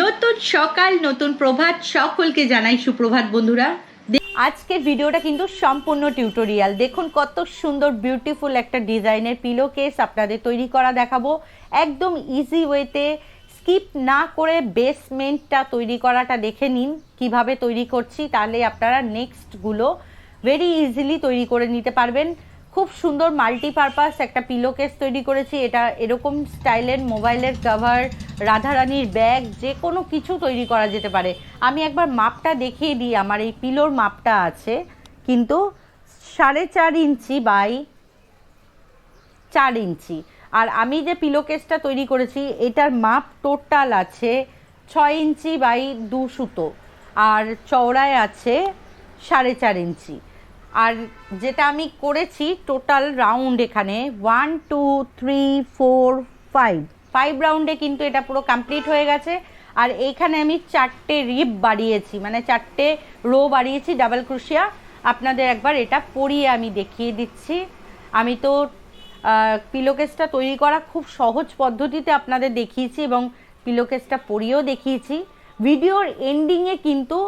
নতুন সকাল, নতুন প্রভাত সকলকে জানাই সুপ্রভাত বন্ধুরা। আজকের ভিডিওটা কিন্তু সম্পূর্ণ টিউটোরিয়াল। দেখুন কত সুন্দর বিউটিফুল একটা ডিজাইনের পিলো কেস আপনাদের তৈরি করা দেখাবো। একদম ইজি ওয়েতে স্কিপ না করে বেসমেন্টটা তৈরি করাটা দেখে নিন, কীভাবে তৈরি করছি, তাহলে আপনারা নেক্সটগুলো ভেরি ইজিলি তৈরি করে নিতে পারবেন। খুব সুন্দর মাল্টিপারপাস একটা পিলো কেস তৈরি করেছি। এটা এরকম স্টাইলের মোবাইলের কভার রাধারানীর ব্যাগ যে কোনো কিছু তৈরি করা যেতে পারে। আমি একবার মাপটা দেখিয়ে দিই, আমার এই পিলোর মাপটা আছে, কিন্তু সাড়ে চার ইঞ্চি বাই চার ইঞ্চি। আর আমি যে পিলো কেসটা তৈরি করেছি, এটার মাপ টোটাল আছে ছয় ইঞ্চি বাই দু সুতো, আর চওড়ায় আছে সাড়ে চার ইঞ্চি। আর যেটা আমি করেছি টোটাল রাউন্ড এখানে one two three four five five রাউন্ডে কিন্তু এটা পুরো কমপ্লিট হয়ে গেছে। আর এইখানে আমি চারটে রিপ বাড়িয়েছি মানে চারটে রো বাড়িয়েছি ডাবল ক্রুশিয়া আপনাদের একবার এটা পরিয়ে আমি দেখিয়ে দিচ্ছি। আমি তো পিলোকেসটা তৈরি করা খুব সহজ পদ্ধতিতে আপনাদের দেখিয়েছি এবং পিলোকেসটা পরিয়েও দেখিয়েছি। ভিডিওর এন্ডিংয়ে কিন্তু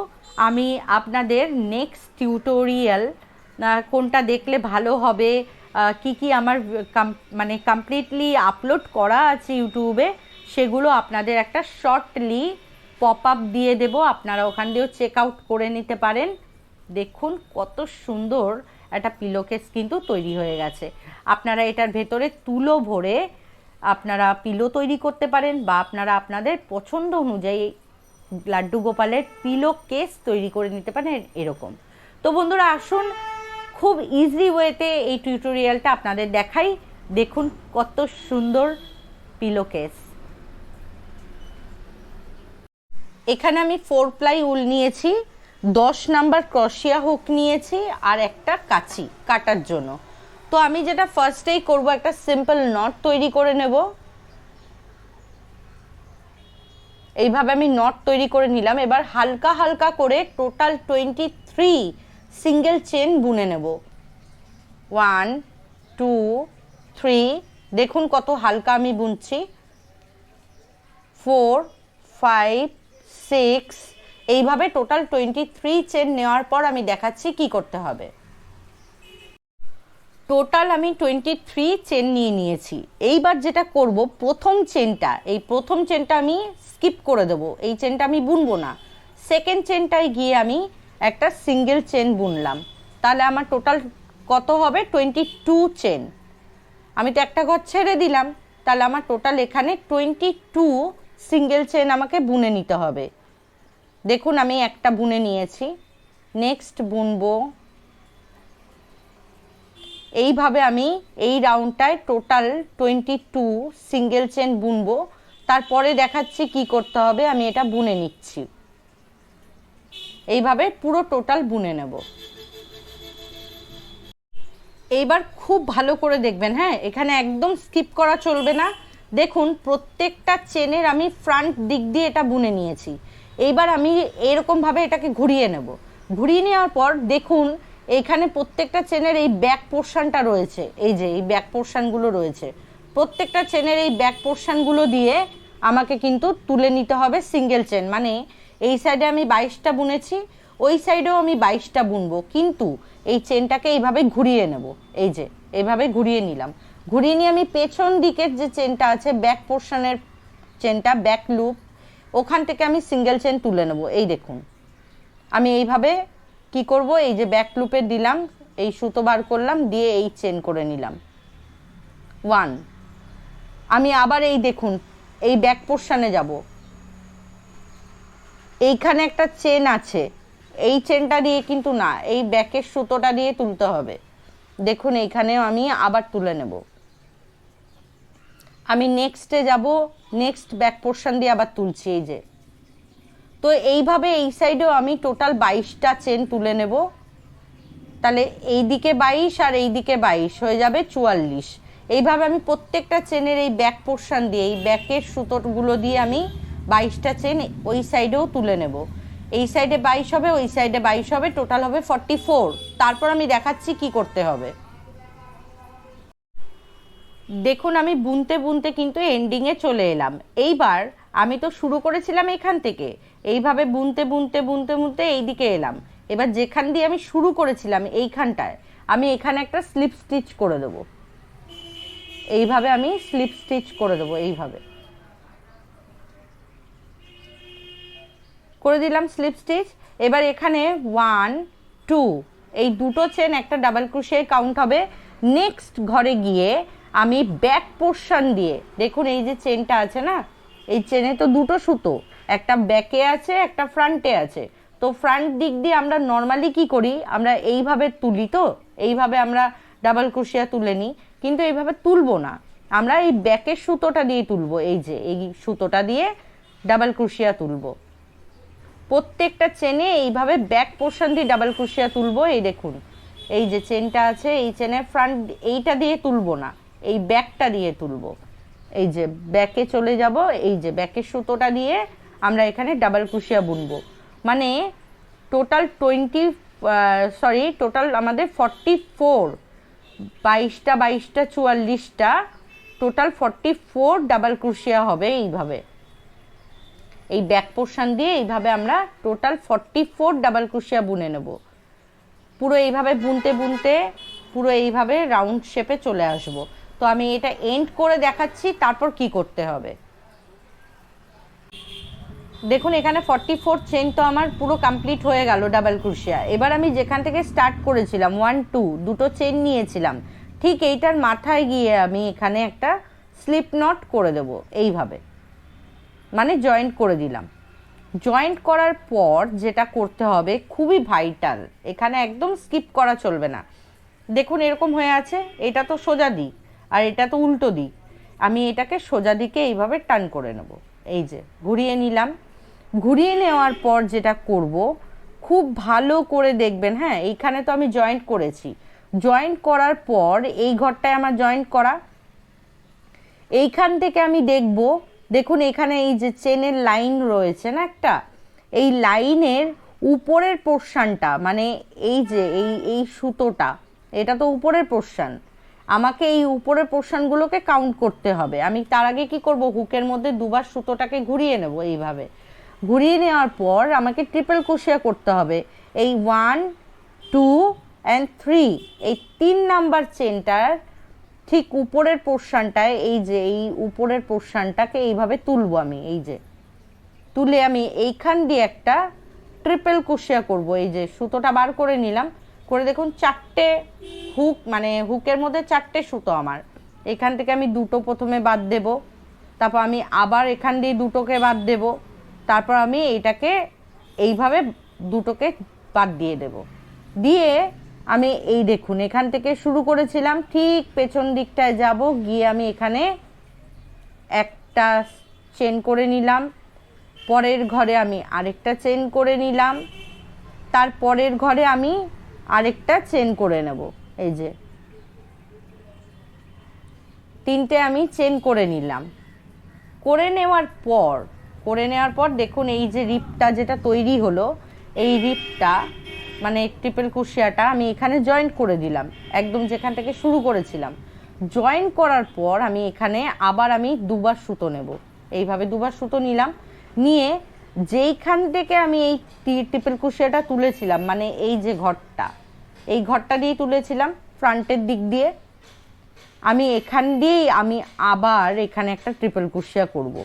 আমি আপনাদের নেক্সট টিউটোরিয়াল কোনটা দেখলে ভালো হবে কি কি আমার মানে কমপ্লিটলি আপলোড করা আছে ইউটিউবে সেগুলো আপনাদের একটা শর্টলি পপ আপ দিয়ে দেব। আপনারা ওখান দিয়েও চেক আউট করে নিতে পারেন। দেখুন কত সুন্দর একটা পিলোকেস কিন্তু তৈরি হয়ে গেছে। আপনারা এটার ভেতরে তুলো ভরে আপনারা পিলো তৈরি করতে পারেন বা আপনারা আপনাদের পছন্দ অনুযায়ী লাড্ডু গোপালের পিলো কেস তৈরি করে নিতে পারেন, এরকম। তো বন্ধুরা, আসুন খুব ইজি ওয়েতে এই টিউটোরিয়ালটা আপনাদের দেখাই। দেখুন কত সুন্দর পিলো কেস এখানে আমি ফোর প্লাই উল নিয়েছি, দশ নাম্বার ক্রশিয়া হুক নিয়েছি আর একটা কাঁচি কাটার জন্য। তো আমি যেটা ফার্স্টেই করব, একটা সিম্পল নট তৈরি করে নেব। এইভাবে আমি নট তৈরি করে নিলাম। এবার হালকা হালকা করে total twenty three single chain বুনে নেব। ওয়ান টু থ্রি দেখুন কত হালকা আমি বুনছি। ফোর ফাইভ সিক্স এইভাবে টোটাল টোয়েন্টি থ্রি চেন নেওয়ার পর আমি দেখাচ্ছি কি করতে হবে। টোটাল আমি টোয়েন্টি থ্রি চেন নিয়ে নিয়েছি। এইবার যেটা করব প্রথম চেনটা এই প্রথম চেনটা আমি স্কিপ করে দেব। এই চেনটা আমি বুনবো না। সেকেন্ড চেনটায় গিয়ে আমি একটা সিঙ্গেল চেন বুনলাম। তাহলে আমার টোটাল কত হবে? টোয়েন্টি টু চেন আমি তো একটা ঘর ছেড়ে দিলাম। তাহলে আমার টোটাল এখানে টোয়েন্টি টু সিঙ্গেল চেন আমাকে বুনে নিতে হবে। দেখুন, আমি একটা বুনে নিয়েছি। নেক্সট বুনবো। এইভাবে আমি এই রাউন্ডটায় total twenty two single chain বুনবো। তারপরে দেখাচ্ছি কি করতে হবে। আমি এটা বুনে নিচ্ছি। এইভাবে পুরো টোটাল বুনে নেব। এইবার খুব ভালো করে দেখবেন হ্যাঁ? এখানে একদম স্কিপ করা চলবে না। দেখুন, প্রত্যেকটা চেনের আমি ফ্রন্ট দিক দিয়ে এটা বুনে নিয়েছি। এইবার আমি এরকমভাবে এটাকে ঘুরিয়ে নেব। ঘুরিয়ে নেওয়ার পর দেখুন এখানে প্রত্যেকটা চেনের এই ব্যাক পোর্শনটা রয়েছে। এই যে, এই ব্যাক পোর্শনগুলো রয়েছে। প্রত্যেকটা চেনের এই ব্যাক পোর্শনগুলো দিয়ে আমাকে কিন্তু তুলে নিতে হবে সিঙ্গেল চেন মানে এই সাইডে আমি বাইশটা বুনেছি, ওই সাইডেও আমি বাইশটা বুনবো। কিন্তু এই চেনটাকে এইভাবে ঘুরিয়ে নেব। এই যে, এইভাবে ঘুরিয়ে নিলাম। ঘুরিয়ে নিয়ে আমি পেছন দিকের যে চেনটা আছে ব্যাক পোর্শনের চেনটা ব্যাক লুপ ওখান থেকে আমি সিঙ্গেল চেন তুলে নেব। এই দেখুন, আমি এইভাবে কি করব? এই যে ব্যাক লুপে দিলাম, এই সুতো বার করলাম, দিয়ে এই চেন করে নিলাম। ওয়ান আমি আবার এই দেখুন, এই ব্যাক পোর্শনে যাব। এইখানে একটা চেন আছে। এই চেনটা দিয়ে কিন্তু না, এই ব্যাকের সুতোটা দিয়ে তুলতে হবে। দেখুন, এইখানেও আমি আবার তুলে নেব। আমি নেক্সটে যাব নেক্সট ব্যাক পোর্শন দিয়ে আবার তুলছি এই যে। তো এইভাবে এই সাইডেও আমি টোটাল বাইশটা চেন তুলে নেব। তাহলে এই দিকে বাইশ আর এই দিকে বাইশ, হয়ে যাবে চুয়াল্লিশ। এইভাবে আমি প্রত্যেকটা চেনের এই ব্যাক পোর্শন দিয়ে, এই ব্যাকের সুতোগুলো দিয়ে আমি বাইশটা চেন ওই সাইডেও তুলে নেব। এই সাইডে বাইশ হবে, ওই সাইডে বাইশ হবে টোটাল হবে ফর্টি ফোর তারপর আমি দেখাচ্ছি কি করতে হবে। দেখুন, আমি বুনতে বুনতে কিন্তু এন্ডিংয়ে চলে এলাম। এইবার আমি তো শুরু করেছিলাম এখান থেকে। এইভাবে বুনতে বুনতে বুনতে বুনতে এইদিকে এলাম। এবার যেখান দিয়ে আমি শুরু করেছিলাম এইখানটায়, আমি এখানে একটা স্লিপ স্টিচ করে দেবো। এইভাবে আমি স্লিপ স্টিচ করে দেবো, এইভাবে। করে দিলাম স্লিপ স্টিচ এবার এখানে ওয়ান টু এই দুটো চেন একটা ডাবল ক্রুশে কাউন্ট হবে। নেক্সট ঘরে গিয়ে আমি ব্যাক পোর্শন দিয়ে, দেখুন এই যে চেনটা আছে না, এই চেনে তো দুটো সুতো, একটা ব্যাকে আছে, একটা ফ্রন্টে আছে। তো ফ্রন্ট দিক দিয়ে আমরা নর্মালি কি করি? আমরা এইভাবে তুলি তো, এইভাবে আমরা ডাবল ক্রুশিয়া তুলে নিই, কিন্তু এইভাবে তুলবো না। আমরা এই ব্যাকের সুতোটা দিয়ে তুলবো, এই যে, এই সুতোটা দিয়ে ডাবল ক্রুশিয়া তুলবো। প্রত্যেকটা চেনে এইভাবে ব্যাক পোর্শন দিয়ে ডাবল ক্রোশিয়া তুলবো, এই দেখুন। এই যে চেনটা আছে, এই চেনের ফ্রন্ট এইটা দিয়ে তুলবো না, এই ব্যাকটা দিয়ে তুলবো। এই যে ব্যাকে চলে যাব, এই যে ব্যাকের সুতোটা দিয়ে আমরা এখানে ডাবল ক্রোশিয়া বুনবো। মানে টোটাল টোয়েন্টি সরি টোটাল আমাদের ফর্টি ফোর বাইশটা বাইশটা, চুয়াল্লিশটা total forty four double crochet হবে এইভাবে। এই ব্যাক পোর্শন দিয়ে এইভাবে আমরা total forty four double crochet বুনে নেব। পুরো এইভাবে বুনতে বুনতে পুরো এইভাবে রাউন্ড শেপে চলে আসব। তো আমি এটা এন্ড করে দেখাচ্ছি, তারপর কি করতে হবে? দেখুন, এখানে ফর্টি ফোর চেন তো আমার পুরো কমপ্লিট হয়ে গেল ডাবল ক্রুশিয়া এবার আমি যেখান থেকে স্টার্ট করেছিলাম ওয়ান টু দুটো চেন নিয়েছিলাম, ঠিক এইটার মাথায় গিয়ে আমি এখানে একটা স্লিপ নট করে দেবো, এইভাবে। মানে জয়েন্ট করে দিলাম। জয়েন্ট করার পর যেটা করতে হবে, খুবই ভাইটাল এখানে একদম স্কিপ করা চলবে না। দেখুন এরকম হয়ে আছে, এটা তো সোজা দিক, আর এটা তো উল্টো দিক। আমি এটাকে সোজা দিকে এইভাবে টান করে নেব। এই যে, ঘুরিয়ে নিলাম। ঘুরিয়ে নেওয়ার পর যেটা করব, খুব ভালো করে দেখবেন হ্যাঁ এইখানে তো আমি জয়েন্ট করেছি। জয়েন্ট করার পর এই ঘরটায় আমার জয়েন্ট করা। এইখান থেকে আমি দেখব দেখুন, এখানে এই যে চেনের লাইন রয়েছে না একটা, এই লাইনের উপরের পোর্শনটা মানে এই যে, এই এই সুতোটা, এটা তো উপরের পোর্শন। আমাকে এই উপরের পোর্শনগুলোকে কাউন্ট করতে হবে। আমি তার আগে কি করব? হুকের মধ্যে দুবার সুতোটাকে ঘুরিয়ে নেব এইভাবে। ঘুরিয়ে নেওয়ার পর আমাকে ট্রিপল কুশিয়া করতে হবে। এই ওয়ান টু অ্যান্ড থ্রি এই তিন নাম্বার চেনটার ঠিক উপরের পোর্শনটায়, এই যে, এই উপরের পোর্শনটাকে এইভাবে তুলবো আমি, এই যে। তুলে আমি এইখান দিয়ে একটা ট্রিপল কুশিয়া করব, এই যে, সুতোটা বার করে নিলাম। করে দেখুন, চারটে হুক মানে হুকের মধ্যে চারটে সুতো আমার। এখান থেকে আমি দুটো প্রথমে বাদ দেব, তারপর আমি আবার এখান দিয়ে দুটোকে বাদ দেব, তারপর আমি এইটাকে এইভাবে দুটোকে বাদ দিয়ে দেব। দিয়ে আমি এই দেখুন, এখান থেকে শুরু করেছিলাম, ঠিক পেছন দিকটায় যাব, গিয়ে আমি এখানে একটা চেন করে নিলাম, পরের ঘরে আমি আরেকটা চেন করে নিলাম, তার পরের ঘরে আমি আরেকটা চেন করে নেব, এই যে। তিনটে আমি চেন করে নিলাম। করে নেওয়ার পর, করে নেওয়ার পর দেখুন, এই যে রিপটা যেটা তৈরি হলো, এই রিপটা মানে ট্রিপল কুশিয়াটা আমি এখানে জয়েন্ট করে দিলাম, একদম যেখান থেকে শুরু করেছিলাম। জয়েন করার পর আমি এখানে আবার আমি দুবার সুতো নেব। এইভাবে দুবার সুতো নিলাম, নিয়ে যেইখান থেকে আমি এই ট্রিপল কুশিয়াটা তুলেছিলাম মানে এই যে ঘরটা, এই ঘরটা দিয়ে তুলেছিলাম, ফ্রন্টের দিক দিয়ে। আমি এখান দিয়েই আমি আবার এখানে একটা ট্রিপল কুশিয়া করব।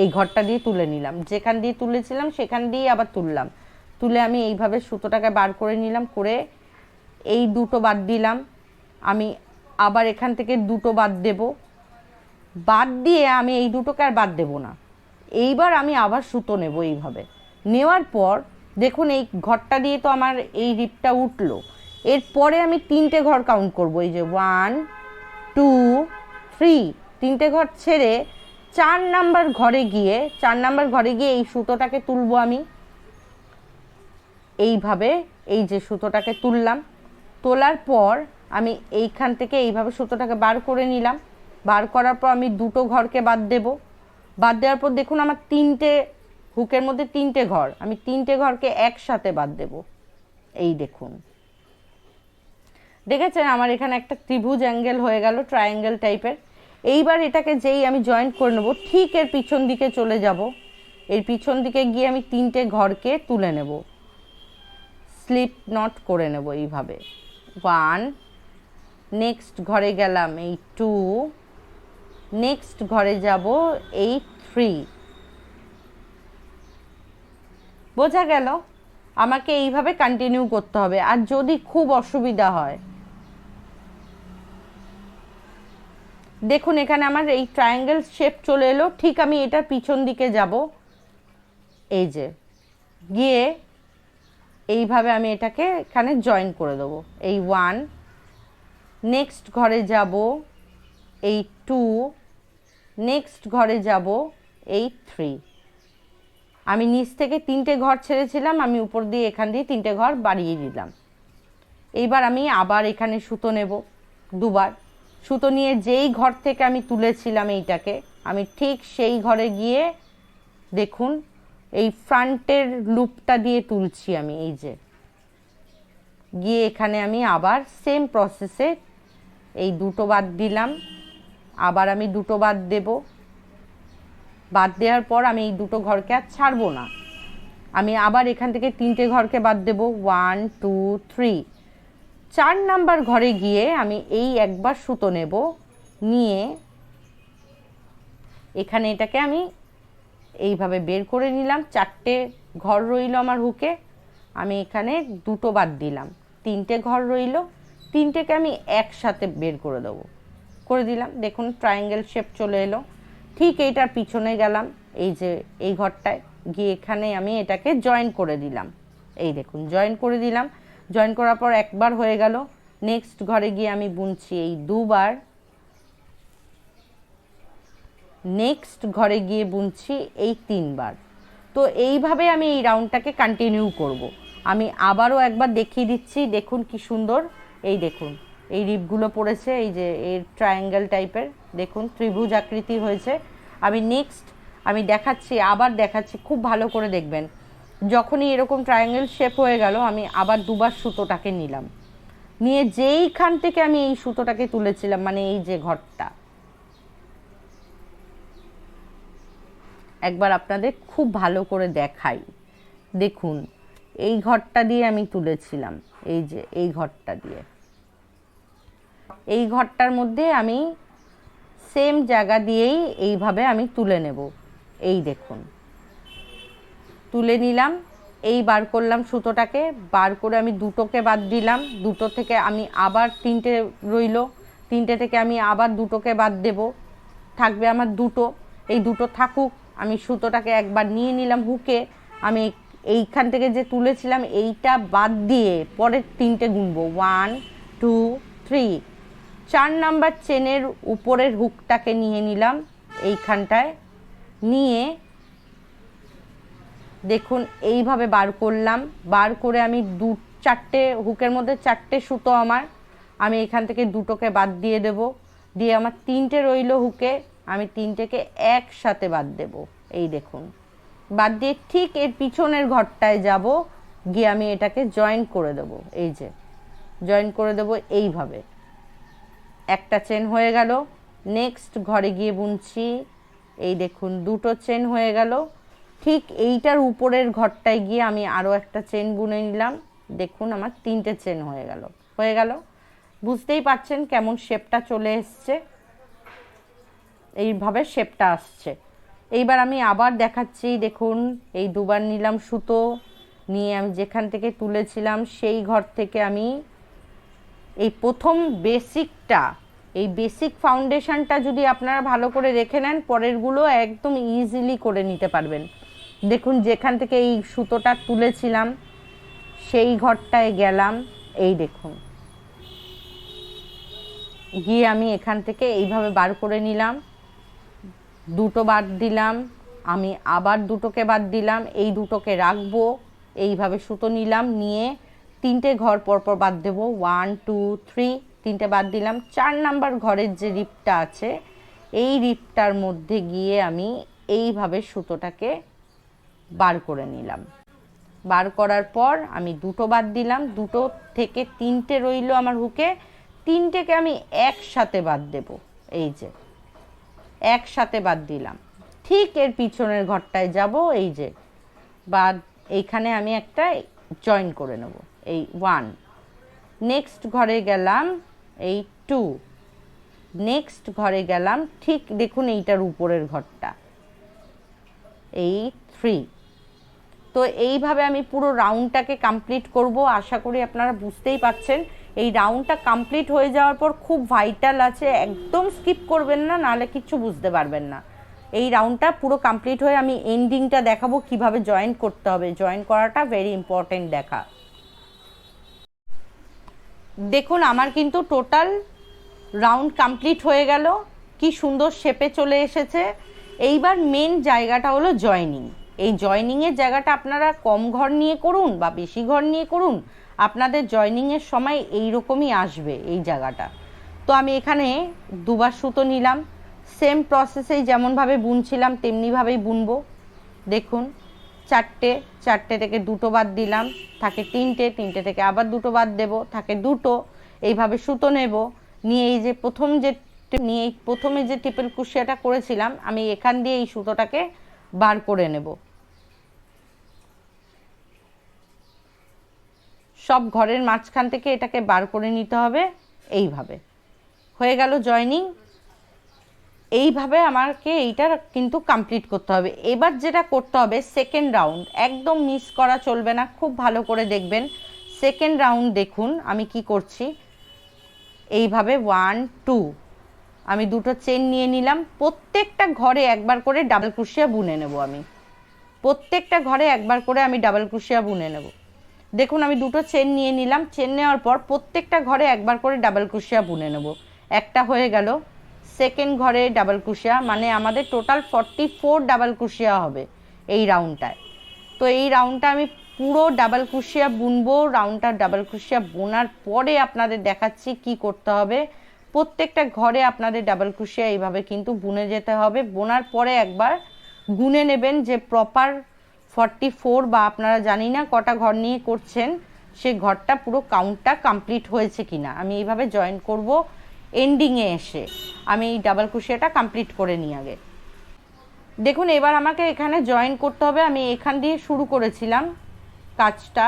এই ঘরটা দিয়ে তুলে নিলাম, যেখান দিয়ে তুলেছিলাম সেখান দিয়েই আবার তুললাম। তুলে আমি এইভাবে সুতোটাকে বার করে নিলাম, করে এই দুটো বাদ দিলাম। আমি আবার এখান থেকে দুটো বাদ দেব। বাদ দিয়ে আমি এই দুটোকে আর বাদ দেব না। এইবার আমি আবার সুতো নেব এইভাবে। নেওয়ার পর দেখুন এই ঘরটা দিয়ে তো আমার এই রিপটা উঠল। এরপরে আমি তিনটে ঘর কাউন্ট করব। এই যে ওয়ান টু থ্রি তিনটে ঘর ছেড়ে চার নাম্বার ঘরে গিয়ে, চার নাম্বার ঘরে গিয়ে এই সুতোটাকে তুলবো আমি। এইভাবে এই যে সুতোটাকে তুললাম। তোলার পর আমি এইখান থেকে এইভাবে সুতোটাকে বার করে নিলাম। বার করার পর আমি দুটো ঘরকে বাদ দেব। বাদ দেওয়ার পর দেখুন আমার তিনটে হুকের মধ্যে তিনটে ঘর। আমি তিনটে ঘরকে একসাথে বাদ দেব। এই দেখুন। দেখেছেন আমার এখানে একটা ত্রিভুজ অ্যাঙ্গেল হয়ে গেল ট্রায়াঙ্গেল টাইপের এইবার এটাকে যেই আমি জয়েন্ট করে নেব, ঠিক এর পিছন দিকে চলে যাব। এর পিছন দিকে গিয়ে আমি তিনটে ঘরকে তুলে নেব। স্লিপ নট করে নেব এইভাবে। ওয়ান, নেক্সট ঘরে গেলাম এই টু, নেক্সট ঘরে যাব এই থ্রি। বোঝা গেল? আমাকে এইভাবে কন্টিনিউ করতে হবে। আর যদি খুব অসুবিধা হয়, দেখুন এখানে আমার এই ট্রায়াঙ্গেল শেপ চলে এলো। ঠিক আমি এটার পিছন দিকে যাব। এই যে, গিয়ে এইভাবে আমি এটাকে এখানে জয়েন করে দেবো। এই ওয়ান নেক্সট ঘরে যাব, এই টু নেক্সট ঘরে যাব, এই থ্রি আমি নিচ থেকে তিনটে ঘর ছেড়েছিলাম, আমি উপর দিয়ে এখান দিয়ে তিনটে ঘর বাড়িয়ে দিলাম। এইবার আমি আবার এখানে সুতো নেব দুবার। সুতো নিয়ে যেই ঘর থেকে আমি তুলেছিলাম এইটাকে, আমি ঠিক সেই ঘরে গিয়ে দেখুন এই ফ্রন্টের লুপটা দিয়ে তুলছি আমি, এই যে। গিয়ে এখানে আমি আবার সেম প্রসেসে এই দুটো বাদ দিলাম, আবার আমি দুটো বাদ দেব। বাদ দেওয়ার পর আমি এই দুটো ঘরকে আর ছাড়বো না। আমি আবার এখান থেকে তিনটে ঘরকে বাদ দেব। ওয়ান টু থ্রি চার নাম্বার ঘরে গিয়ে আমি এই একবার সুতো নেব, নিয়ে এখানে এটাকে আমি এইভাবে বের করে নিলাম। চারটে ঘর রইল আমার হুকে। আমি এখানে দুটো বাদ দিলাম। তিনটে ঘর রইল। তিনটেকে আমি একসাথে বের করে দেবো। করে দিলাম। দেখুন ট্রায়াঙ্গেল শেপ চলে এলো। ঠিক এইটার পিছনে গেলাম। এই যে এই ঘরটায় গিয়ে এখানে আমি এটাকে জয়েন করে দিলাম। এই দেখুন জয়েন করে দিলাম। জয়েন করার পর একবার হয়ে গেল। নেক্সট ঘরে গিয়ে আমি বুনছি এই দুবার। নেক্সট ঘরে গিয়ে বুনছি এই তিনবার। তো এইভাবে আমি এই রাউন্ডটাকে কন্টিনিউ করব। আমি আবারও একবার দেখিয়ে দিচ্ছি, দেখুন কি সুন্দর। এই দেখুন, এই রিপগুলো পড়েছে, এই যে এর ট্রায়াঙ্গেল টাইপের দেখুন ত্রিভুজ আকৃতি হয়েছে। আমি নেক্সট আমি দেখাচ্ছি, আবার দেখাচ্ছি, খুব ভালো করে দেখবেন। যখনই এরকম ট্রায়াঙ্গেল শেপ হয়ে গেল, আমি আবার দুবার সুতোটাকে নিলাম। নিয়ে যেইখান থেকে আমি এই সুতোটাকে তুলেছিলাম মানে এই যে ঘরটা। একবার আপনাদের খুব ভালো করে দেখাই। দেখুন, এই ঘরটা দিয়ে আমি তুলেছিলাম, এই যে, এই ঘরটা দিয়ে। এই ঘরটার মধ্যে আমি সেম জায়গা দিয়েই এইভাবে আমি তুলে নেব। এই দেখুন। তুলে নিলাম, এই বার করলাম সুতোটাকে, বার করে আমি দুটোকে বাদ দিলাম। দুটো থেকে আমি আবার তিনটে রইল, তিনটে থেকে আমি আবার দুটোকে বাদ দেব। থাকবে আমার দুটো। এই দুটো থাকুক আমি সুতোটাকে একবার নিয়ে নিলাম হুকে। আমি এইখান থেকে যে তুলেছিলাম, এইটা বাদ দিয়ে পরের তিনটে গুনবো। ওয়ান টু থ্রি চার নাম্বার চেনের উপরের হুকটাকে নিয়ে নিলাম এইখানটায়। নিয়ে দেখুন, এইভাবে বার করলাম। বার করে আমি দু, চারটে হুকের মধ্যে চারটে সুতো আমার। আমি এখান থেকে দুটোকে বাদ দিয়ে দেব। দিয়ে আমার তিনটে রইল হুকে। আমি তিনটেকে একসাথে বাদ দেব। এই দেখুন। বাদ দিয়ে ঠিক এর পিছনের ঘরটায় যাব, গিয়ে আমি এটাকে জয়েন করে দেব। এই যে জয়েন করে দেব এইভাবে। একটা চেন হয়ে গেল। নেক্সট ঘরে গিয়ে বুনছি। এই দেখুন, দুটো চেন হয়ে গেল। ঠিক এইটার উপরের ঘরটায় গিয়ে আমি আরও একটা চেন বুনে নিলাম। দেখুন, আমার তিনটে চেন হয়ে গেল। হয়ে গেল। বুঝতেই পারছেন কেমন শেপটা চলে এসছে। এইভাবে শেপটা আসছে। এইবার আমি আবার দেখাচ্ছি, দেখুন, এই দুবার নিলাম সুতো নিয়ে আমি যেখান থেকে তুলেছিলাম, সেই ঘর থেকে আমি এই প্রথম বেসিকটা এই বেসিক ফাউন্ডেশনটা যদি আপনারা ভালো করে রেখে নেন, পরেরগুলো একদম ইজিলি করে নিতে পারবেন। দেখুন, যেখান থেকে এই সুতোটা তুলেছিলাম, সেই ঘরটায় গেলাম, এই দেখুন। গিয়ে আমি এখান থেকে এইভাবে বার করে নিলাম। দুটো বাদ দিলাম, আমি আবার দুটোকে বাদ দিলাম, এই দুটোকে রাখব, এইভাবে সুতো নিলাম, নিয়ে তিনটে ঘর পরপর বাদ দেবো। ওয়ান টু থ্রি তিনটে বাদ দিলাম। চার নাম্বার ঘরের যে রিপটা আছে, এই রিপটার মধ্যে গিয়ে আমি এইভাবে সুতোটাকে বার করে নিলাম। বার করার পর আমি দুটো বাদ দিলাম। দুটো থেকে তিনটে রইল আমার হুকে। তিনটেকে আমি একসাথে বাদ দেব। এই যে একসাথে বাদ দিলাম। ঠিক এর পিছনের ঘরটায় যাব, এই যে। বাদ, এইখানে আমি একটা জয়েন করে নেব, এই ওয়ান নেক্সট ঘরে গেলাম, এই টু নেক্সট ঘরে গেলাম, ঠিক দেখুন এইটার উপরের ঘরটা। এই থ্রি তো এইভাবে আমি পুরো রাউন্ডটাকে কমপ্লিট করব, আশা করি আপনারা বুঝতেই পাচ্ছেন এই রাউন্ডটা কমপ্লিট হয়ে যাওয়ার পর খুব ভাইটাল আছে, একদম স্কিপ করবেন না, নাহলে কিচ্ছু বুঝতে পারবেন না। এই রাউন্ডটা পুরো কমপ্লিট হয়ে আমি এন্ডিংটা দেখাবো কীভাবে জয়েন করতে হবে। জয়েন করাটা ভেরি ইম্পর্টেন্ট দেখা। দেখুন, আমার কিন্তু টোটাল রাউন্ড কমপ্লিট হয়ে গেল। কি সুন্দর শেপে চলে এসেছে। এইবার মেন জায়গাটা হলো জয়নিং এই জয়নিংয়ের জায়গাটা আপনারা কম ঘর নিয়ে করুন বা বেশি ঘর নিয়ে করুন আপনাদের জয়নিংয়ের সময় এই রকমই আসবে এই জায়গাটা। তো আমি এখানে দুবার সুতো নিলাম। সেম প্রসেসেই যেমনভাবে বুনছিলাম, তেমনিভাবেই বুনবো। দেখুন, চারটে চারটে থেকে দুটো বাদ দিলাম। থাকে তিনটে তিনটে থেকে আবার দুটো বাদ দেব। থাকে দুটো, এইভাবে সুতো নেব। নিয়ে এই যে প্রথম যে নিয়ে প্রথমে যে টিপেল কুশিয়াটা করেছিলাম, আমি এখান দিয়ে এই সুতোটাকে বার করে নেব। সব ঘরের মাঝখান থেকে এটাকে বার করে নিতে হবে এইভাবে। হয়ে গেল জয়নিং এইভাবে আমাকে এইটা কিন্তু কমপ্লিট করতে হবে। এবার যেটা করতে হবে সেকেন্ড রাউন্ড একদম মিস করা চলবে না, খুব ভালো করে দেখবেন। সেকেন্ড রাউন্ড দেখুন আমি কি করছি। এইভাবে ওয়ান টু আমি দুটো চেন নিয়ে নিলাম। প্রত্যেকটা ঘরে একবার করে ডাবল ক্রুশিয়া বুনে নেব আমি। প্রত্যেকটা ঘরে একবার করে আমি ডাবল ক্রুশিয়া বুনে নেব। দেখুন, আমি দুটো চেন নিয়ে নিলাম। চেন নেওয়ার পর প্রত্যেকটা ঘরে একবার করে ডাবল ক্রুশিয়া বুনে নেব। একটা হয়ে গেল সেকেন্ড ঘরে ডাবল ক্রুশিয়া মানে আমাদের total forty four double crochet হবে এই রাউন্ডটায় তো এই রাউন্ডটা আমি পুরো ডাবল ক্রুশিয়া বুনবো। রাউন্ডটা ডাবল ক্রুশিয়া বোনার পরে আপনাদের দেখাচ্ছি কি করতে হবে। প্রত্যেকটা ঘরে আপনাদের ডাবল ক্রুশিয়া এইভাবে কিন্তু বুনে যেতে হবে। বোনার পরে একবার গুনে নেবেন যে প্রপার ফর্টি ফোর বা আপনারা জানি না কটা ঘর নিয়ে করছেন, সে ঘরটা পুরো কাউন্টটা কমপ্লিট হয়েছে কিনা। আমি এইভাবে জয়েন করব এন্ডিংয়ে এসে। আমি এই ডাবল ক্রুশিয়াটা কমপ্লিট করে নিই আগে। দেখুন, এবার আমাকে এখানে জয়েন করতে হবে। আমি এখান দিয়ে শুরু করেছিলাম কাজটা,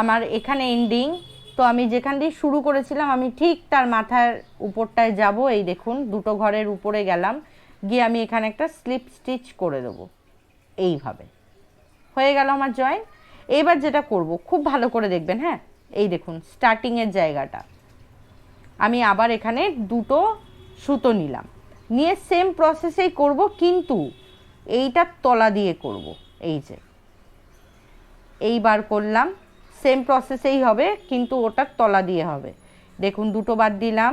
আমার এখানে এন্ডিং তো আমি যেখান দিয়ে শুরু করেছিলাম, আমি ঠিক তার মাথার উপরটায় যাব। এই দেখুন, দুটো ঘরের উপরে গেলাম। গিয়ে আমি এখানে একটা স্লিপ স্টিচ করে দেবো। এইভাবে। হয়ে গেল আমার জয়েন এবার যেটা করব, খুব ভালো করে দেখবেন হ্যাঁ? এই দেখুন স্টার্টিংয়ের জায়গাটা। আমি আবার এখানে দুটো সুতো নিলাম। নিয়ে সেম প্রসেসেই করব, কিন্তু এইটার তলা দিয়ে করব, এই যে। এইবার করলাম সেম প্রসেসেই হবে, কিন্তু ওটার তলা দিয়ে হবে। দেখুন, দুটো বাদ দিলাম।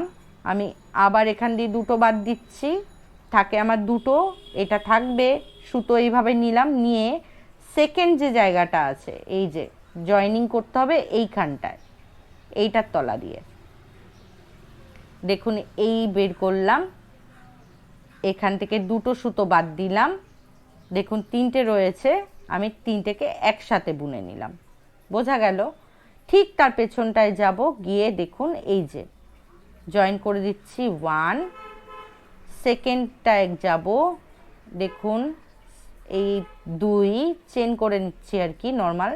আমি আবার এখান দিয়ে দুটো বাদ দিচ্ছি। থাকে আমার দুটো, এটা থাকবে। সুতো এইভাবে নিলাম, নিয়ে সেকেন্ড যে জায়গাটা আছে, এই যে জয়েনিং করতে হবে এইখানটায়, এইটার তলা দিয়ে। দেখুন, এই বের করলাম, এখান থেকে দুটো সুতো বাদ দিলাম, দেখুন তিনটে রয়েছে, আমি তিনটেকে একসাথে বুনে নিলাম। বোঝা গেল? ঠিক তার পেছনটায় যাব, গিয়ে দেখুন এই যে জয়েন করে দিচ্ছি ওয়ান সেকেন্ডটায় যাব, দেখুন এই দুই চেন করে নিচ্ছি আর কি নর্মাল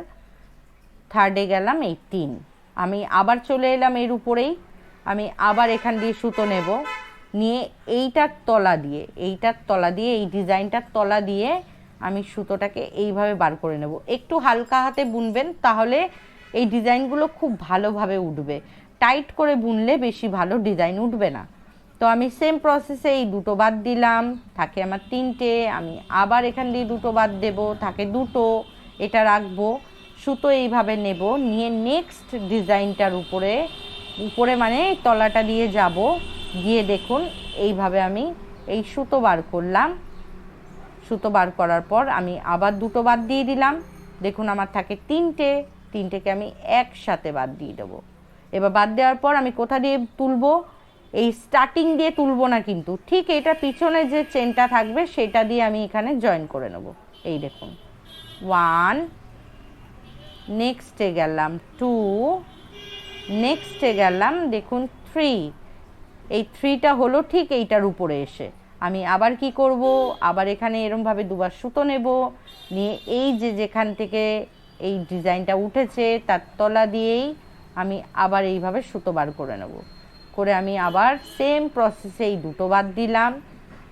থার্ডে গেলাম, এই তিন। আমি আবার চলে এলাম এর উপরেই। আমি আবার এখান দিয়ে সুতো নেব। নিয়ে এইটার তলা দিয়ে এইটার তলা দিয়ে, এই ডিজাইনটার তলা দিয়ে আমি সুতোটাকে এইভাবে বার করে নেব। একটু হালকা হাতে বুনবেন, তাহলে এই ডিজাইনগুলো খুব ভালোভাবে উঠবে। টাইট করে বুনলে বেশি ভালো ডিজাইন উঠবে না। তো আমি সেম প্রসেসে এই দুটো বাদ দিলাম। থাকে আমার তিনটে, আমি আবার এখান দিয়ে দুটো বাদ দেব, থাকে দুটো, এটা রাখব, সুতো এইভাবে নেব, নিয়ে নেক্সট ডিজাইনটার উপরে উপরে মানে তলাটা দিয়ে যাব। গিয়ে দেখুন, এইভাবে আমি এই সুতো বার করলাম। সুতো বার করার পর আমি আবার দুটো বাদ দিয়ে দিলাম। দেখুন, আমার থাকে তিনটে, তিনটেকে আমি একসাথে বাদ দিয়ে দেবো। এবার বাদ দেওয়ার পর আমি কোথা দিয়ে তুলবো? এই স্টার্টিং দিয়ে তুলবো না কিন্তু। ঠিক এটা পিছনে যে চেনটা থাকবে, সেটা দিয়ে আমি এখানে জয়েন করে নেব। এই দেখুন। ওয়ান নেক্সটে গেলাম। টু নেক্সটে গেলাম। দেখুন থ্রি এই থ্রিটা হলো ঠিক এইটার উপরে এসে। আমি আবার কি করব? আবার এখানে এরমভাবে দুবার সুতো নেব। নিয়ে এই যে যেখান থেকে এই ডিজাইনটা উঠেছে, তার তলা দিয়েই আমি আবার এইভাবে সুতো বার করে নেব। করে আমি আবার সেম প্রসেসে এই দুটো বাদ দিলাম।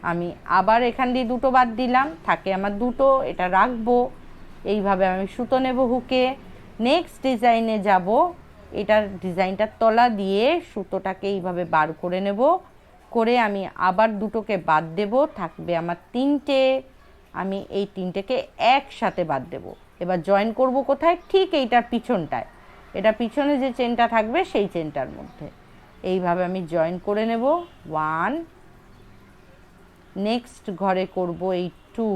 আমি আবার এখান দিয়ে দুটো বাদ দিলাম, থাকে আমার দুটো, এটা রাখব। এইভাবে আমি সুতো নেব হুকে। নেক্সট ডিজাইনে যাব, এটার ডিজাইনটার তলা দিয়ে সুতোটাকে এইভাবে বার করে নেব। করে আমি আবার দুটোকে বাদ দেব, থাকবে আমার তিনটে। আমি এই তিনটেকে একসাথে বাদ দেব। এবার জয়েন করব কোথায়? ঠিক এইটার পিছনটায়। এটা পিছনে যে চেনটা থাকবে, সেই চেনটার মধ্যে। এইভাবে আমি জয়েন করে নেব। ওয়ান নেক্সট ঘরে করব এই টু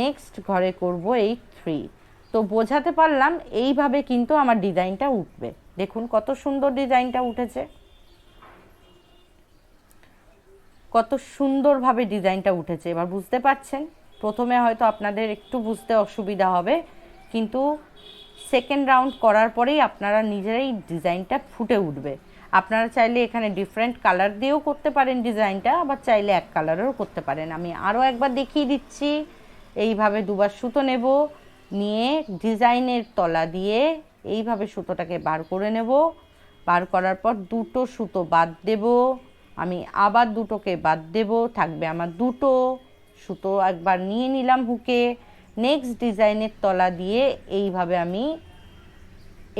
নেক্সট ঘরে করব এই থ্রি তো বোঝাতে পারলাম এইভাবে কিন্তু আমার ডিজাইনটা উঠবে। দেখুন কত সুন্দর ডিজাইনটা উঠেছে। কত সুন্দরভাবে ডিজাইনটা উঠেছে। এবার বুঝতে পারছেন? প্রথমে হয়তো আপনাদের একটু বুঝতে অসুবিধা হবে, কিন্তু সেকেন্ড রাউন্ড করার পরেই আপনারা নিজেরাই ডিজাইনটা ফুটে উঠবে। আপনারা চাইলে এখানে ডিফারেন্ট কালার দিয়েও করতে পারেন ডিজাইনটা, আবার চাইলে এক কালারেরও করতে পারেন। আমি আরও একবার দেখিয়ে দিচ্ছি। এইভাবে দুবার সুতো নেব, নিয়ে ডিজাইনের তলা দিয়ে এইভাবে সুতোটাকে বার করে নেব। বার করার পর দুটো সুতো বাদ দেব। আমি আবার দুটোকে বাদ দেব। থাকবে আমার দুটো সুতো একবার নিয়ে নিলাম হুকে। নেক্সট ডিজাইনের তলা দিয়ে এইভাবে আমি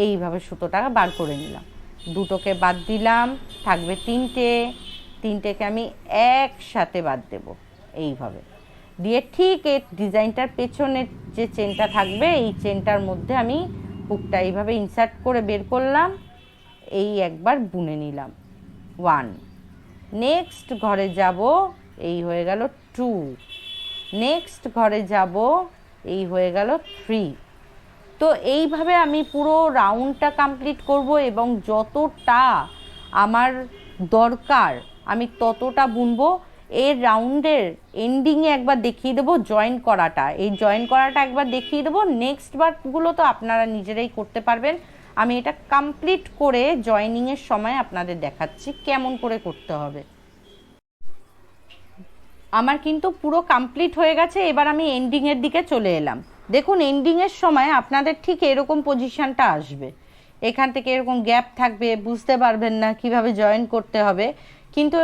এইভাবে সুতোটা বার করে নিলাম। দুটোকে বাদ দিলাম, থাকবে তিনটে। তিনটেকে আমি একসাথে বাদ দেব এইভাবে। দিয়ে ঠিক এই ডিজাইনটার পেছনের যে চেনটা থাকবে, এই চেনটার মধ্যে আমি হুকটা এইভাবে ইনসার্ট করে বের করলাম। এই একবার বুনে নিলাম। ওয়ান নেক্সট ঘরে যাব, এই হয়ে গেল টু নেক্সট ঘরে যাব, এই হয়ে গেল থ্রি তো এইভাবে আমি পুরো রাউন্ডটা কমপ্লিট করব এবং যতটা আমার দরকার আমি ততটা বুনবো। এর রাউন্ডের এন্ডিংয়ে একবার দেখিয়ে দেবো জয়েন করাটা। এই জয়েন করাটা একবার দেখিয়ে দেবো। নেক্সট বারগুলো তো আপনারা নিজেরাই করতে পারবেন। আমি এটা কমপ্লিট করে জয়েনিংয়ের সময় আপনাদের দেখাচ্ছি কেমন করে করতে হবে। আমার কিন্তু পুরো কমপ্লিট হয়ে গেছে। এবার আমি এন্ডিংয়ের দিকে চলে এলাম। দেখুন এন্ডিংয়ের সময় আপনাদের ঠিক এরকম পজিশানটা আসবে। এখান থেকে এরকম গ্যাপ থাকবে, বুঝতে পারবেন না কীভাবে জয়েন করতে হবে। কিন্তু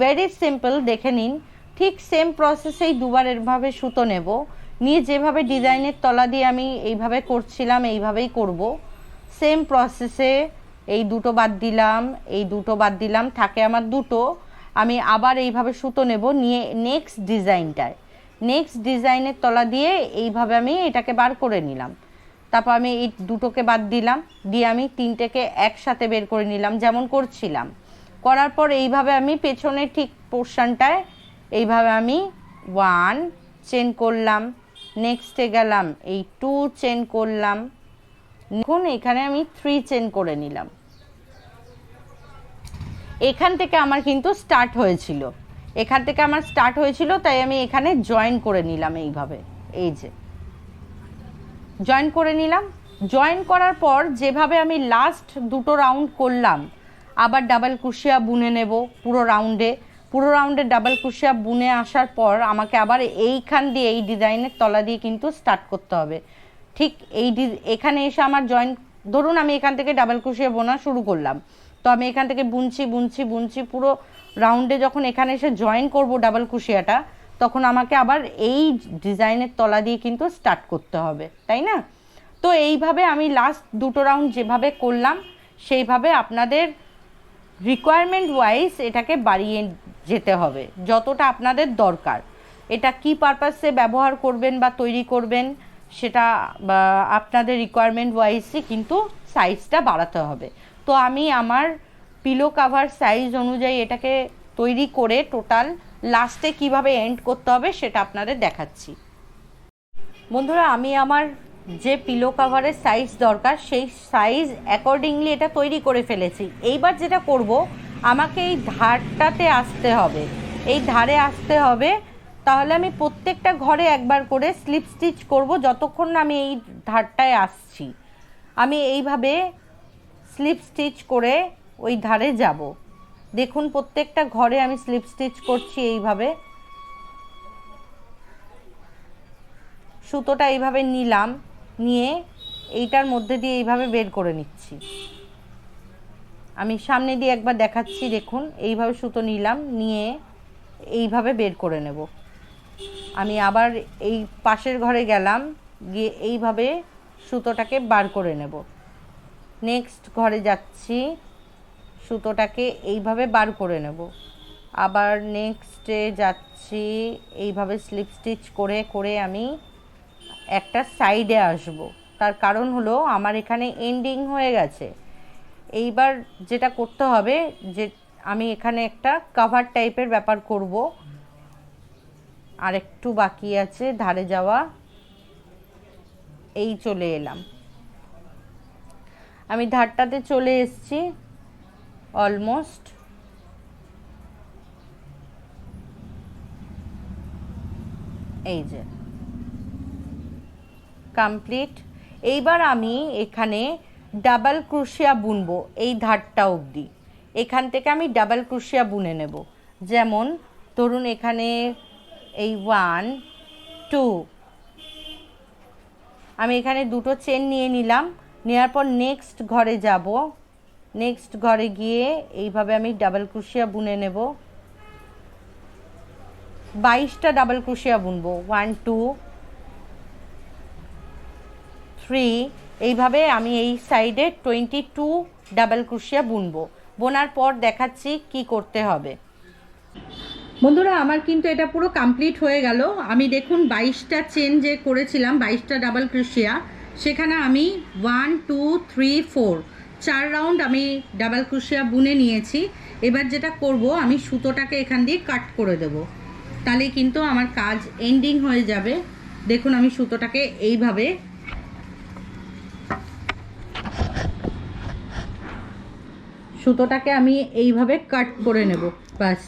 ভেরি সিম্পল দেখে নিন, ঠিক সেম প্রসেসেই দুবার এরভাবে সুতো নেব। নিয়ে যেভাবে ডিজাইনের তলা দিয়ে আমি এইভাবে করছিলাম, এইভাবেই করব। সেম প্রসেসে এই দুটো বাদ দিলাম, এই দুটো বাদ দিলাম, থাকে আমার দুটো। আমি আবার এইভাবে সুতো নেব, নিয়ে নেক্সট ডিজাইনটায় নেক্সট ডিজাইনের তলা দিয়ে এইভাবে আমি এটাকে বার করে নিলাম। তারপর আমি এই দুটোকে বাদ দিলাম, দিয়ে আমি তিনটেকে একসাথে বের করে নিলাম, যেমন করছিলাম। করার পর এইভাবে আমি পেছনের ঠিক পোর্শনটায় এইভাবে আমি ওয়ান চেন করলাম নেক্সটে গেলাম, এই টু চেন করলাম। এখন এখানে আমি থ্রি চেন করে নিলাম। এখান থেকে আমার কিন্তু স্টার্ট হয়েছিল। এখান থেকে আমার স্টার্ট হয়েছিল, তাই আমি এখানে জয়েন করে নিলাম এইভাবে। এই যে। জয়েন করে নিলাম। জয়েন করার পর যেভাবে আমি লাস্ট দুটো রাউন্ড করলাম, আবার ডাবল কুশিয়া বুনে নেব পুরো রাউন্ডে পুরো রাউন্ডে ডাবল কুশিয়া বুনে আসার পর আমাকে আবার এইখান দিয়ে, এই ডিজাইনের তলা দিয়ে কিন্তু স্টার্ট করতে হবে। ঠিক এই এখানে এসে আমার জয়েন ধরুন আমি এখান থেকে ডাবল কুশিয়া বোনা শুরু করলাম। তো আমি এখান থেকে বুনছি বুনছি বুনছি পুরো রাউন্ডে যখন এখানে এসে জয়েন করব ডাবল কুশিয়াটা তখন আমাকে আবার এই ডিজাইনের তলা দিয়ে কিন্তু স্টার্ট করতে হবে, তাই না? তো এইভাবে আমি লাস্ট দুটো রাউন্ড যেভাবে করলাম, সেইভাবে আপনাদের রিকোয়ারমেন্ট ওয়াইজ এটাকে বাড়িয়ে যেতে হবে, যতটা আপনাদের দরকার। এটা কি পারপাসে ব্যবহার করবেন বা তৈরি করবেন, সেটা আপনাদের রিকোয়ারমেন্ট ওয়াইজই কিন্তু সাইজটা বাড়াতে হবে। তো আমি আমার পিলো কাভার সাইজ অনুযায়ী এটাকে তৈরি করে টোটাল লাস্টে কীভাবে এন্ড করতে হবে সেটা আপনাদের দেখাচ্ছি। বন্ধুরা, আমি আমার যে পিলো কাভারের সাইজ দরকার, সেই সাইজ অ্যাকর্ডিংলি এটা তৈরি করে ফেলেছি। এইবার যেটা করব, আমাকে এই ধারটাতে আসতে হবে। এই ধারে আসতে হবে, তাহলে আমি প্রত্যেকটা ঘরে একবার করে স্লিপ স্টিচ করব যতক্ষণ না আমি এই ধারটায় আসছি। আমি এইভাবে স্লিপ স্টিচ করে ওই ধারে যাব। দেখুন প্রত্যেকটা ঘরে আমি স্লিপ স্টিচ করছি এইভাবে। সুতোটা এইভাবে নিলাম, নিয়ে এইটার মধ্যে দিয়ে এইভাবে বের করে নিচ্ছি। আমি সামনে দিয়ে একবার দেখাচ্ছি, দেখুন, এইভাবে সুতো নিলাম, নিয়ে এইভাবে বের করে নেব। আমি আবার এই পাশের ঘরে গেলাম, গিয়ে এইভাবে সুতোটাকে বার করে নেব। নেক্সট ঘরে যাচ্ছি। সুতোটাকে এইভাবে বার করে নেব। আবার নেক্সটে যাচ্ছি, এইভাবে স্লিপ স্টিচ করে করে আমি একটা সাইডে আসব। তার কারণ হলো আমার এখানে এন্ডিং হয়ে গেছে। এইবার যেটা করতে হবে যে আমি এখানে একটা কাভার টাইপের ব্যাপার করব। আর একটু বাকি আছে, ধারে যাওয়া, এই চলে এলাম। আমি ধারটাতে চলে এসেছি। অলমোস্ট এই যে কমপ্লিট এইবার আমি এখানে ডাবল ক্রুশিয়া বুনবো এই ধারটা অবধি। এখান থেকে আমি ডাবল ক্রুশিয়া বুনে নেব। যেমন, ধরুন এখানে এই ওয়ান টু আমি এখানে দুটো চেন নিয়ে নিলাম। নেওয়ার পর নেক্সট ঘরে যাব। নেক্সট ঘরে গিয়ে এইভাবে আমি ডাবল ক্রুশিয়া বুনে নেব। বাইশটা ডাবল ক্রুশিয়া বুনবো। ওয়ান টু থ্রি এইভাবে আমি এই সাইডে টোয়েন্টি টু ডাবল ক্রুশিয়া বুনবো। বোনার পর দেখাচ্ছি কি করতে হবে। বন্ধুরা, আমার কিন্তু এটা পুরো কমপ্লিট হয়ে গেল। আমি দেখুন বাইশটা চেন যে করেছিলাম, বাইশটা ডাবল ক্রুশিয়া সেখানে আমি ওয়ান টু থ্রি ফোর চার রাউন্ড আমি ডাবল ক্রুশিয়া বুনে নিয়েছি। এবার যেটা করব, আমি সুতোটাকে এখান দিয়ে কাট করে দেব। তাহলে কিন্তু আমার কাজ এন্ডিং হয়ে যাবে। দেখুন, আমি সুতোটাকে এইভাবে সুতোটাকে আমি এইভাবে কাট করে নেব। বাস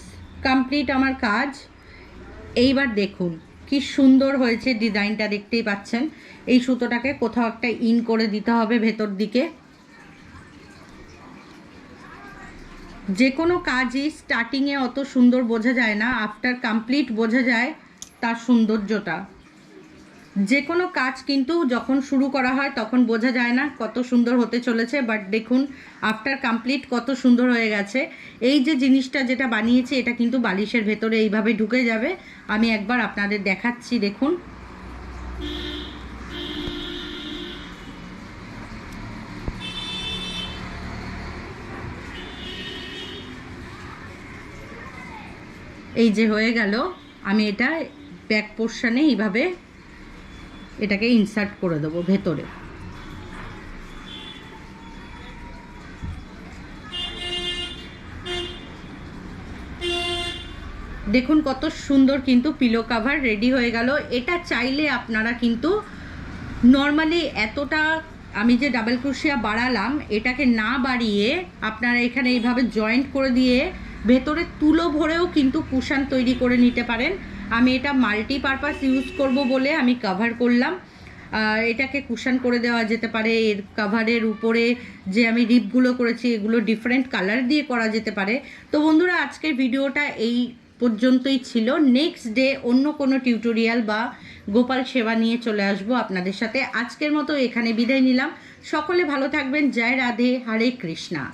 কমপ্লিট আমার কাজ। এইবার দেখুন, কি সুন্দর হয়েছে ডিজাইনটা দেখতেই পাচ্ছেন। এই সুতোটাকে কোথাও একটা ইন করে দিতে হবে ভেতর দিকে। যে কোনো কাজই স্টার্টিংয়ে অত সুন্দর বোঝা যায় না আফটার কমপ্লিট বোঝা যায় তার সৌন্দর্যটা। যে কোনো কাজ কিন্তু যখন শুরু করা হয় তখন বোঝা যায় না কত সুন্দর হতে চলেছে বাট দেখুন আফটার কমপ্লিট কত সুন্দর হয়ে গেছে। এই যে জিনিসটা যেটা বানিয়েছি এটা কিন্তু বালিশের ভেতরে এইভাবে ঢুকে যাবে। আমি একবার আপনাদের দেখাচ্ছি, দেখুন। এই যে হয়ে গেল, আমি এটা ব্যাক পোর্শনে এইভাবে এটাকে ইনসার্ট করে দেবো ভেতরে। দেখুন কত সুন্দর কিন্তু পিলো কাভার রেডি হয়ে গেল। এটা চাইলে আপনারা কিন্তু নর্মালি এতটা আমি যে ডাবল ক্রোশিয়া বাড়ালাম, এটাকে না বাড়িয়ে আপনারা এখানে এইভাবে জয়েন্ট করে দিয়ে ভেতরে তুলো ভরেও কিন্তু কুশান তৈরি করে নিতে পারেন। আমি এটা মাল্টিপারপাস ইউজ করব বলে আমি কভার করলাম। এটাকে কুশান করে দেওয়া যেতে পারে। এর কাভারের উপরে যে আমি রিপগুলো করেছি, এগুলো ডিফারেন্ট কালার দিয়ে করা যেতে পারে। তো বন্ধুরা, আজকের ভিডিওটা এই পর্যন্তই ছিল। নেক্সট ডে অন্য কোনো টিউটোরিয়াল বা গোপাল সেবা নিয়ে চলে আসব আপনাদের সাথে। আজকের মতো এখানে বিদায় নিলাম। সকলে ভালো থাকবেন। জয় রাধে, হরে কৃষ্ণা।